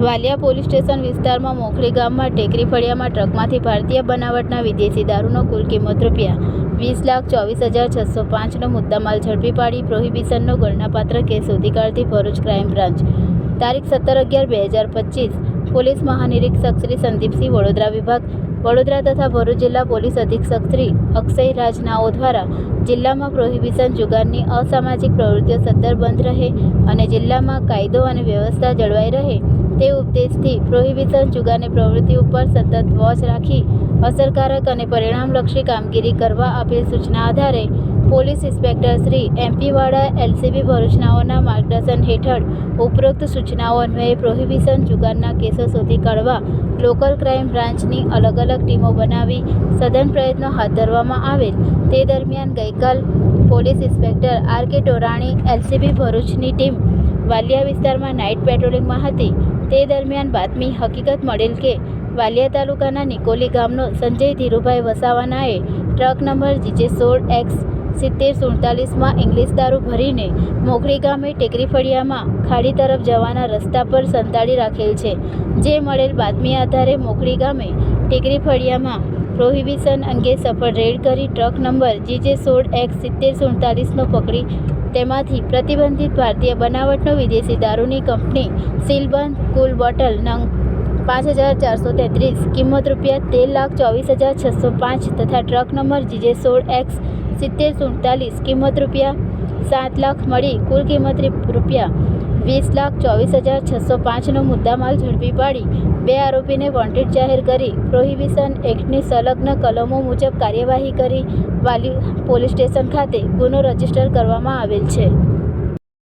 Valia police station વિસ્તારમાં મોખરી ગામમાં ટેકરી ફળિયામાં ટ્રકમાંથી ભારતીય બનાવટના વિદેશી દારૂનો કુલ કિંમત રૂપિયા વીસ લાખ ચોવીસ હજાર છસો પાંચનો મુદ્દામાલ ઝડપી પાડી પ્રોહિબિશનનો ગણનાપાત્ર કેસ શોધી કાઢતી ભરૂચ ક્રાઇમ બ્રાન્ચ. તારીખ સત્તર અગિયાર બે હજાર પચીસ પોલીસ મહાનિરીક્ષક શ્રી સંદીપસિંહ વડોદરા વિભાગ, વડોદરા તથા ભરૂચ જિલ્લા પોલીસ અધિક્ષક શ્રી અક્ષય રાજનાઓ દ્વારા જિલ્લામાં પ્રોહિબિશન જુગારની અસામાજિક પ્રવૃત્તિઓ સત્તર બંધ રહે અને જિલ્લામાં કાયદો અને વ્યવસ્થા જળવાઈ રહે તે ઉપદેશથી પ્રોહિબિશન જુગારની પ્રવૃત્તિ ઉપર સતત વોચ રાખી અસરકારક અને પરિણામલક્ષી કામગીરી કરવા આપેલ સૂચના આધારે પોલીસ ઇન્સ્પેક્ટર શ્રી એમપીવાળા એલસીબી ભરૂચનાઓના માર્ગદર્શન હેઠળ ઉપરોક્ત સૂચનાઓ અન્વયે પ્રોહિબિશન જુગારના કેસો શોધી કાઢવા લોકલ ક્રાઇમ બ્રાન્ચની અલગ અલગ ટીમો બનાવી સઘન પ્રયત્નો હાથ ધરવામાં આવેલ. તે દરમિયાન ગઈકાલ police inspector R K Torani LCB ભરૂચની ટીમ વાલિયા વિસ્તારમાં નાઇટ પેટ્રોલિંગમાં હતી. તે દરમિયાન બાતમી હકીકત મળેલ કે વાલિયા તાલુકાના નિકોલી ગામનો સંજય ધીરુભાઈ વસાવાનાએ ટ્રક નંબર જીજે સોળ એક્સ સિત્તેર સુડતાલીસમાં ઇંગ્લિશ દારૂ ભરીને મોખડી ગામે ટેકરી ફળિયામાં ખાડી તરફ જવાના રસ્તા પર સંતાડી રાખેલ છે, જે મળેલ બાતમી આધારે મોખડી ગામે ટેકરી ફળિયામાં પ્રોહિબિશન અંગે સફળ રેડ કરી ટ્રક નંબર જીજે સોળ એક્સ સિત્તેર સુડતાલીસનો પકડી તેમાંથી પ્રતિબંધિત ભારતીય બનાવટનો વિદેશી દારૂની કંપની સીલબંધ કુલ બોટલ નંગ પાંચ હજાર ચારસો તેત્રીસ, કિંમત રૂપિયા તેર લાખ ચોવીસ હજાર છસો પાંચ તથા ટ્રક નંબર જીજે સોળ એક્સ સિત્તેર સુડતાલીસ કિંમત રૂપિયા, સાત લાખ મળી, કુલ કિંમત રૂપિયા વીસ લાખ ચોવીસ હજાર છસો પાંચનો મુદ્દામાલ ઝડપી પાડી. બે આરોપીને વોન્ટેડ જાહેર કરી. પ્રોહિબિશન એક્ટની સંલગ્ન કલમો મુજબ કાર્યવાહી કરી વાલી પોલીસ સ્ટેશન ખાતે ગુનો રજિસ્ટર કરવામાં આવેલ છે.